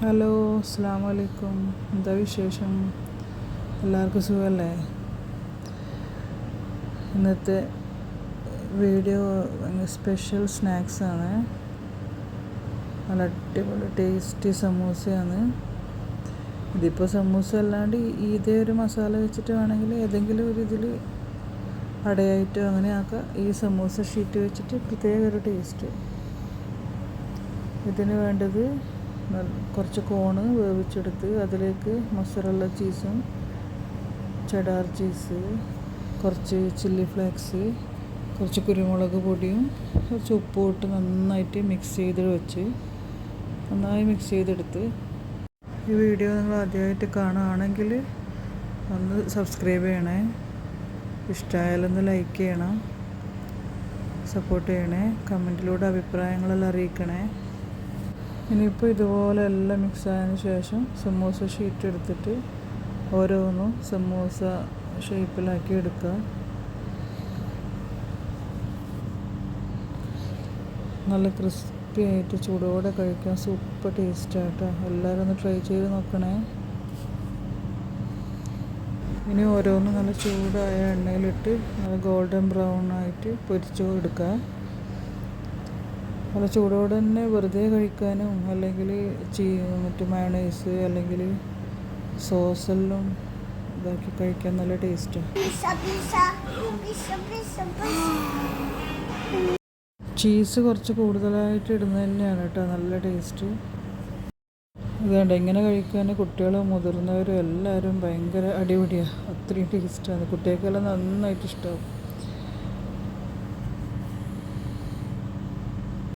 Hello അസ്സാം വലൈക്കും എന്താ വിശേഷം? എല്ലാവർക്കും സുഖമല്ലേ ഇന്നത്തെ വീഡിയോ സ്പെഷ്യൽ സ്നാക്സാണ് നല്ല അടിപൊളി ടേസ്റ്റി സമൂസയാണ്. ഇതിപ്പോൾ സമൂസ അല്ലാണ്ട് ഇതേ ഒരു മസാല വെച്ചിട്ട് വേണമെങ്കിൽ ഏതെങ്കിലും ഒരു ഇതിൽ അടയായിട്ടോ അങ്ങനെ ആക്കാം. ഈ സമൂസ ഷീറ്റ് വെച്ചിട്ട് പ്രത്യേക ഒരു ടേസ്റ്റ് ഇതിന് വേണ്ടത് കുറച്ച് കോണ് വേവിച്ചെടുത്ത് അതിലേക്ക് മൊസറല്ല ചീസും ചെഡാർ ചീസ് കുറച്ച് ചില്ലി ഫ്ലേക്സ് കുറച്ച് കുരുമുളക് പൊടിയും കുറച്ച് ഉപ്പും ഇട്ട് നന്നായിട്ട് മിക്സ് ചെയ്ത് വെച്ച് നന്നായി മിക്സ് ചെയ്തെടുത്ത് ഈ വീഡിയോ നിങ്ങൾ ആദ്യമായിട്ട് കാണുകയാണെങ്കിൽ ഒന്ന് സബ്സ്ക്രൈബ് ചെയ്യണേ. ഇഷ്ടമായാലൊന്ന് ലൈക്ക് ചെയ്യണം. സപ്പോർട്ട് ചെയ്യണേ. കമന്റിലൂടെ അഭിപ്രായങ്ങളെല്ലാം അറിയിക്കണേ. ഇനിയിപ്പോൾ ഇതുപോലെ എല്ലാം മിക്സ് ആയതിനു ശേഷം സമൂസ ഷീറ്റ് എടുത്തിട്ട് ഓരോന്നും സമൂസ ഷേപ്പിലാക്കി എടുക്കുക. നല്ല ക്രിസ്പി ആയിട്ട് ചൂടോടെ കഴിക്കാൻ സൂപ്പർ ടേസ്റ്റാട്ടോ എല്ലാവരും ഒന്ന് ട്രൈ ചെയ്ത് നോക്കണേ. ഇനി ഓരോന്നും നല്ല ചൂടായ എണ്ണയിലിട്ട് നല്ല ഗോൾഡൻ ബ്രൗൺ ആയിട്ട് പൊരിച്ചു എടുക്കുക. നല്ല ചൂടോടെ തന്നെ വെറുതെ കഴിക്കാനും അല്ലെങ്കിൽ ചീ മറ്റു മയണൈസ് അല്ലെങ്കിൽ സോസെല്ലാം ഇതാക്കി കഴിക്കാൻ നല്ല ടേസ്റ്റാണ് ചീസ് കുറച്ച് കൂടുതലായിട്ട് ഇടുന്നത് തന്നെയാണ് കേട്ടോ നല്ല ടേസ്റ്റ് ഇതുകൊണ്ട് എങ്ങനെ കഴിക്കാൻ കുട്ടികളും മുതിർന്നവരും എല്ലാവരും ഭയങ്കര അടിപൊളിയാണ് അത്രയും ടേസ്റ്റാണ് കുട്ടികൾക്കെല്ലാം നന്നായിട്ട് ഇഷ്ടമാവും